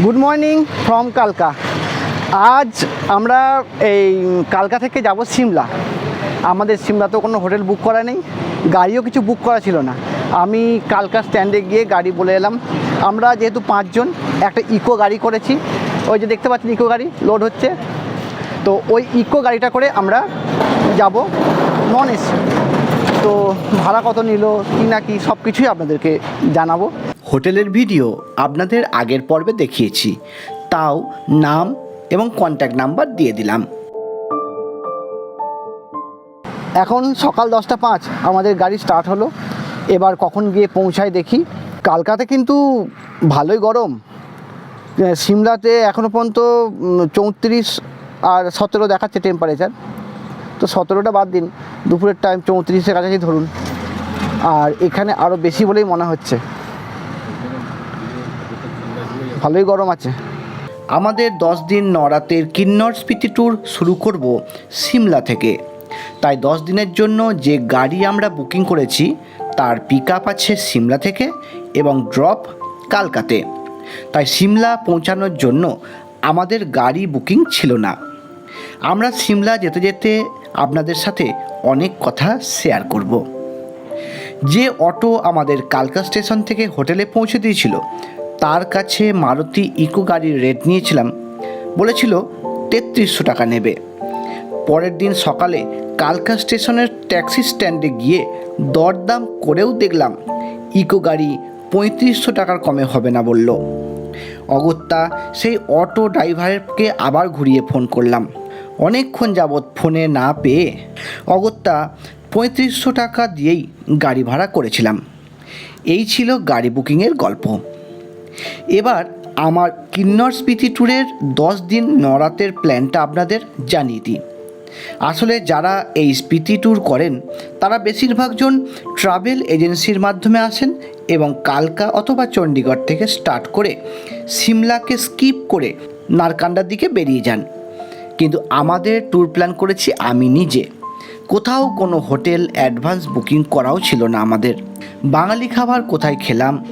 Good morning from কালকা আজ আমরা এই কালকা থেকে যাব সিমলা আমাদের সিমলাতেও কোনো হোটেল বুক করা নেই, গাড়িও কিছু বুক করা ছিল না। আমি কালকা স্ট্যান্ডে গিয়ে গাড়ি বলে এলাম। আমরা যেহেতু পাঁচজন, একটা ইকো গাড়ি করেছি। ওই যে দেখতে পাচ্ছেন ইকো গাড়ি লোড হচ্ছে। তো ওই ইকো গাড়িটা করে আমরা যাব নন এসি তো ভাড়া কত নিল, কি না কি সব কিছুই আপনাদেরকে জানাব। হোটেলের ভিডিও আপনাদের আগের পর্বে দেখিয়েছি। তাও নাম এবং কন্ট্যাক্ট নাম্বার দিয়ে দিলাম। এখন সকাল দশটা পাঁচ, আমাদের গাড়ি স্টার্ট হলো। এবার কখন গিয়ে পৌঁছায় দেখি। কালকাতে কিন্তু ভালোই গরম। সিমলাতে এখনও পর্যন্ত চৌত্রিশ আর সতেরো দেখাচ্ছে টেম্পারেচার তো সতেরোটা বাদ দিন, দুপুরের টাইম চৌত্রিশের কাছাকাছি ধরুন। আর এখানে আরও বেশি বলেই মনে হচ্ছে। ভালোই গরম আছে। আমাদের দশ দিন নরাতের কিন্নর স্পিতি ট্যুর শুরু করব সিমলা থেকে। তাই দশ দিনের জন্য যে গাড়ি আমরা বুকিং করেছি, তার পিক আপ আছে সিমলা থেকে এবং ড্রপ কালকাতে। তাই সিমলা পৌঁছানোর জন্য আমাদের গাড়ি বুকিং ছিল না। আমরা সিমলা যেতে যেতে আপনাদের সাথে অনেক কথা শেয়ার করব। যে অটো আমাদের কালকা স্টেশন থেকে হোটেলে পৌঁছে দিয়েছিল তার কাছে মারুতি ইকো গাড়ির রেট নিয়েছিলাম। বলেছিল, তেত্রিশশো টাকা নেবে। পরের দিন সকালে কালকা স্টেশনের ট্যাক্সি স্ট্যান্ডে গিয়ে দরদাম করেও দেখলাম, ইকো গাড়ি পঁয়ত্রিশশো টাকার কমে হবে না বলল। অগত্যা সেই অটো ড্রাইভারকে আবার ঘুরিয়ে ফোন করলাম। অনেকক্ষণ যাবৎ ফোনে না পেয়ে অগত্যা পঁয়ত্রিশশো টাকা দিয়েই গাড়ি ভাড়া করেছিলাম। এই ছিল গাড়ি বুকিংয়ের গল্প। এবার আমার কিন্নর স্মৃতি ট্যুরের দশ দিন নরাতের প্ল্যানটা আপনাদের জানিয়ে দিই। আসলে যারা এই স্পিতি ট্যুর করেন, তারা বেশিরভাগজন ট্রাভেল এজেন্সির মাধ্যমে আসেন এবং কালকা অথবা চণ্ডীগড় থেকে স্টার্ট করে সিমলাকে স্কিপ করে নারকান্ডার দিকে বেরিয়ে যান। কিন্তু আমাদের ট্যুর প্ল্যান করেছি আমি নিজে। কোথাও কোনো হোটেল অ্যাডভান্স বুকিং করাও ছিল না আমাদের। বাঙালি খাবার কোথায় খেলাম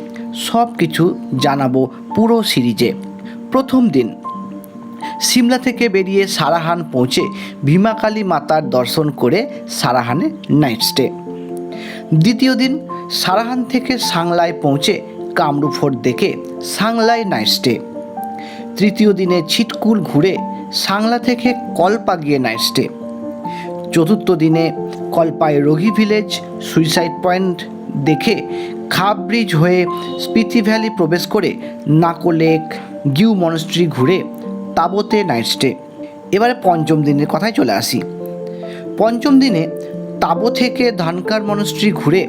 সব কিছু জানাব পুরো সিরিজে। প্রথম দিন, সিমলা থেকে বেরিয়ে সারাহান পৌঁছে ভীমাকালী মাতার দর্শন করে সারাহানে নাইট স্টে দ্বিতীয় দিন, সারাহান থেকে সাংলায় পৌঁছে কামরু ফোর্ট দেখে সাংলায় নাইট স্টে তৃতীয় দিনে ছিটকুল ঘুরে সাংলা থেকে কলপা গিয়ে নাইট স্টে চতুর্থ দিনে কলপায় রোগী ভিলেজ সুইসাইড পয়েন্ট দেখে খাপ ব্রিজ হয়ে স্পিতি ভ্যালি প্রবেশ করে নাকো লেক, গিউ মনস্ট্রি ঘুরে তাবতে নাইট স্টে। এবারে পঞ্চম দিনের কথায় চলে আসি। পঞ্চম দিনে তাবো থেকে ধানকার মনস্ট্রি ঘুরে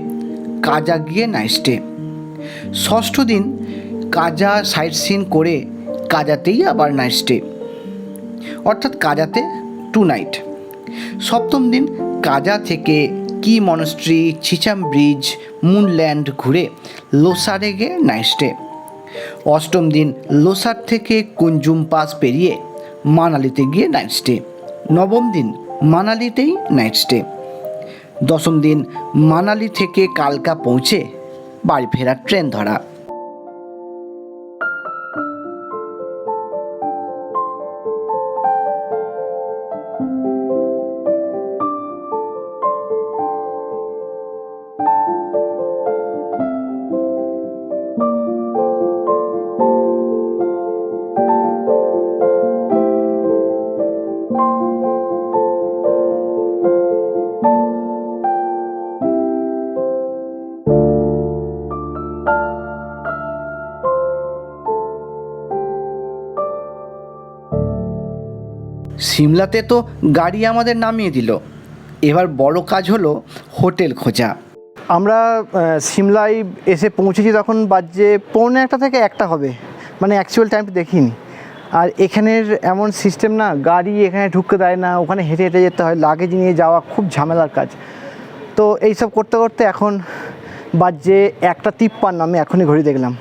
কাজা গিয়ে নাইট স্টে। ষষ্ঠ দিন কাজা সাইট সিন করে কাজাতেই আবার নাইট স্টে। অর্থাৎ কাজাতে টু নাইট। সপ্তম দিন কাজা থেকে কি মনস্ট্রি ছিচাম ব্রিজ, মুনল্যান্ড ঘুরে লোসারে গিয়ে নাইট স্টে অষ্টম দিন লোসার থেকে কুঞ্জুম পাস পেরিয়ে মানালিতে গিয়ে নাইট স্টে নবম দিন মানালিতেই নাইট স্টে দশম দিন মানালি থেকে কালকা পৌঁছে বাড়ি ফেরার ট্রেন ধরা। সিমলাতে তো গাড়ি আমাদের নামিয়ে দিল। এবার বড় কাজ হলো হোটেল খোঁজা। আমরা সিমলায় এসে পৌঁছেছি তখন বাজে পৌনে একটা থেকে একটা হবে। মানে অ্যাকচুয়াল টাইমটা দেখিনি। আর এখানের এমন সিস্টেম না, গাড়ি এখানে ঢুকতে দেয় না, ওখানে হেঁটে হেঁটে যেতে হয় লাগেজ নিয়ে যাওয়া খুব ঝামেলার কাজ। তো এইসব করতে করতে এখন বাজে একটা তিপ্পান্ন, আমি এখনই ঘড়ি দেখলাম।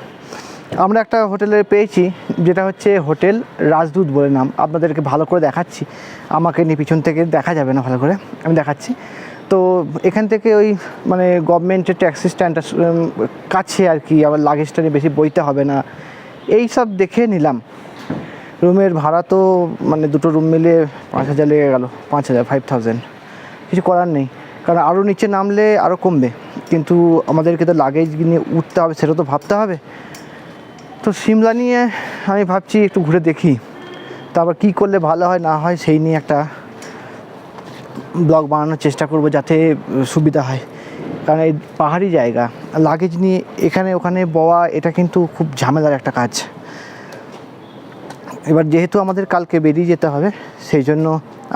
আমরা একটা হোটেলে পেয়েছি, যেটা হচ্ছে হোটেল রাজদূত বলে নাম। আপনাদেরকে ভালো করে দেখাচ্ছি। আমাকে নিয়ে পিছন থেকে দেখা যাবে না, ভালো করে। আমি দেখাচ্ছি। তো এখান থেকে ওই মানে গভর্নমেন্টের ট্যাক্সি স্ট্যান্ডটা কাছে আর কি, আবার লাগেজটা নিয়ে বেশি বইতে হবে না। এই সব দেখে নিলাম। রুমের ভাড়া তো মানে দুটো রুম মিলে পাঁচ হাজার লেগে গেল, পাঁচ হাজার ফাইভ থাউজেন্ড কিছু করার নেই। কারণ আরও নিচে নামলে আরও কমবে। কিন্তু আমাদেরকে তো লাগেজ নিয়ে উঠতে হবে, সেটা তো ভাবতে হবে। তো সিমলা নিয়ে আমি ভাবছি একটু ঘুরে দেখি। তারপর কী করলে ভালো হয়, না হয় সেই নিয়ে একটা ব্লগ বানানোর চেষ্টা করব যাতে সুবিধা হয়। কারণ এই পাহাড়ি জায়গা লাগেজ নিয়ে এখানে ওখানে বওয়া, এটা কিন্তু খুব ঝামেলার একটা কাজ। এবার যেহেতু আমাদের কালকে বেরিয়ে যেতে হবে, সেই জন্য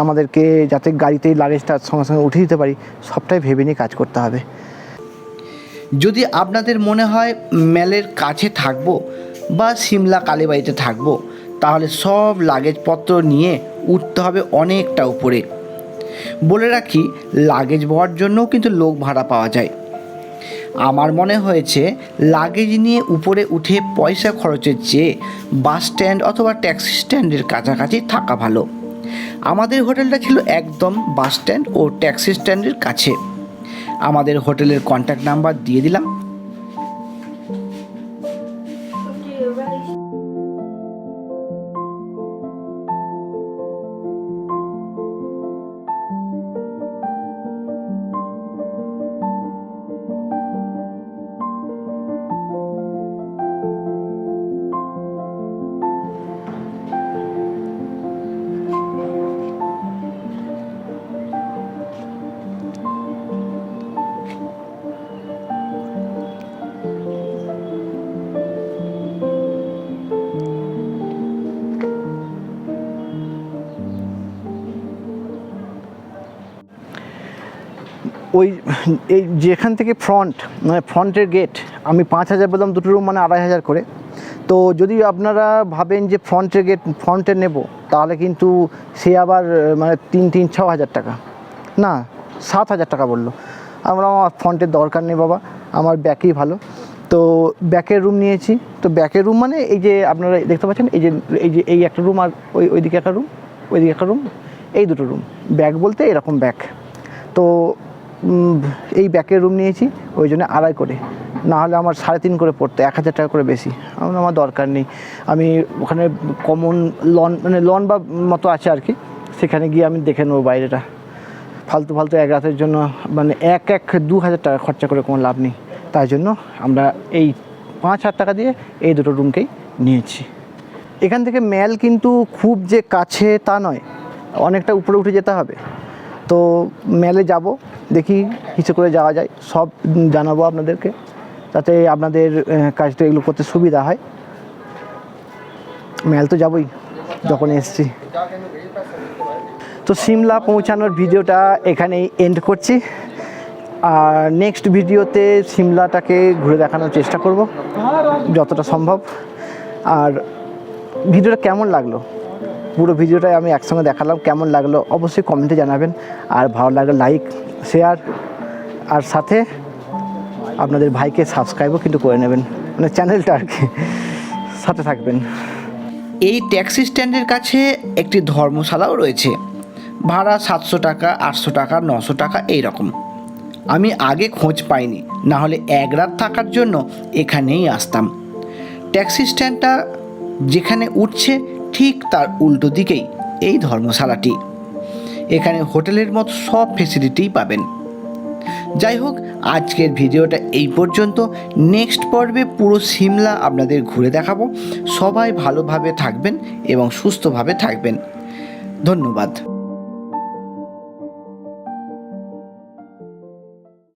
আমাদেরকে যাতে গাড়িতেই লাগেজটা সঙ্গে সঙ্গে উঠে দিতে পারি, সবটাই ভেবে নিয়ে কাজ করতে হবে। যদি আপনাদের মনে হয়, মেলের কাছে থাকব বা সিমলা কালীবাড়িতে থাকব, তাহলে সব লাগেজপত্র নিয়ে উঠতে হবে অনেকটা উপরে। বলে রাখি, লাগেজ বওয়ার জন্যও কিন্তু লোক ভাড়া পাওয়া যায়। আমার মনে হয়েছে, লাগেজ নিয়ে উপরে উঠে পয়সা খরচের চেয়ে বাস স্ট্যান্ড অথবা ট্যাক্সি স্ট্যান্ডের কাছাকাছি থাকা ভালো। আমাদের হোটেলটা ছিল একদম বাস স্ট্যান্ড ও ট্যাক্সি স্ট্যান্ডের কাছে। আমাদের হোটেলের কন্ট্যাক্ট নাম্বার দিয়ে দিলাম। ওই, এই যেখান থেকে ফ্রন্ট মানে ফ্রন্টের গেট আমি পাঁচ হাজার বললাম দুটো রুম মানে আড়াই হাজার করে। তো যদি আপনারা ভাবেন যে ফ্রন্টের গেট ফ্রন্টে নেব, তাহলে কিন্তু সে আবার মানে তিন তিন, ছ হাজার টাকা। না, সাত হাজার টাকা বলল। আমরা আমার ফ্রন্টের দরকার নেই বাবা, আমার ব্যাকেই ভালো। তো ব্যাকের রুম নিয়েছি। তো ব্যাকের রুম মানে এই যে আপনারা দেখতে পাচ্ছেন, এই যে এই যে, এই একটা রুম আর ওই, ওইদিকে একটা রুম ওইদিকে একটা রুম এই দুটো রুম ব্যাগ বলতে এরকম ব্যাগ তো এই ব্যাকের রুম নিয়েছি, ওই জন্য আড়াই করে। না হলে আমার সাড়ে তিন করে পড়তো, এক হাজার টাকা করে বেশি। আমার আমার দরকার নেই। আমি ওখানে কমন লন মানে লন বা মতো আছে আর কি, সেখানে গিয়ে আমি দেখে নেব বাইরেটা। ফালতু ফালতু এক রাতের জন্য মানে এক এক দু হাজার টাকা খরচা করে কোনো লাভ নেই। তাই জন্য আমরা এই পাঁচ হাজার টাকা দিয়ে এই দুটো রুমকেই নিয়েছি। এখান থেকে ম্যাল কিন্তু খুব যে কাছে তা নয়, অনেকটা উপরে উঠে যেতে হবে। তো ম্যালে যাব দেখি কিছু করে যাওয়া যায়। সব জানাব আপনাদেরকে, যাতে আপনাদের কাজটা এগুলো করতে সুবিধা হয়। ম্যাল তো যাবই, যখন এসছি। তো সিমলা পৌঁছানোর ভিডিওটা এখানেই এন্ড করছি। আর নেক্সট ভিডিওতে সিমলাটাকে ঘুরে দেখানোর চেষ্টা করব, যতটা সম্ভব। আর ভিডিওটা কেমন লাগল? পুরো ভিডিওটাই আমি একসঙ্গে দেখালাম, কেমন লাগল অবশ্যই কমেন্টে জানাবেন। আর ভালো লাগলে লাইক শেয়ার আর সাথে আপনাদের ভাইকে সাবস্ক্রাইবও কিন্তু করে নেবেন মানে চ্যানেলটা আর কি। সাথে থাকবেন। এই ট্যাক্সি স্ট্যান্ডের কাছে একটি ধর্মশালাও রয়েছে। ভাড়া সাতশো টাকা, আটশো টাকা, নশো টাকা এই রকম আমি আগে খোঁজ পাইনি, না হলে এক রাত থাকার জন্য এখানেই আসতাম। ট্যাক্সি স্ট্যান্ডটা যেখানে উঠছে ঠিক তার উল্টো দিকেই এই ধর্মশালাটি। এখানে হোটেলের মতো সব ফেসিলিটিই পাবেন। যাই হোক, আজকের ভিডিওটা এই পর্যন্ত। নেক্সট পর্বে পুরো সিমলা আপনাদের ঘুরে দেখাবো। সবাই ভালোভাবে থাকবেন এবং সুস্থভাবে থাকবেন। ধন্যবাদ।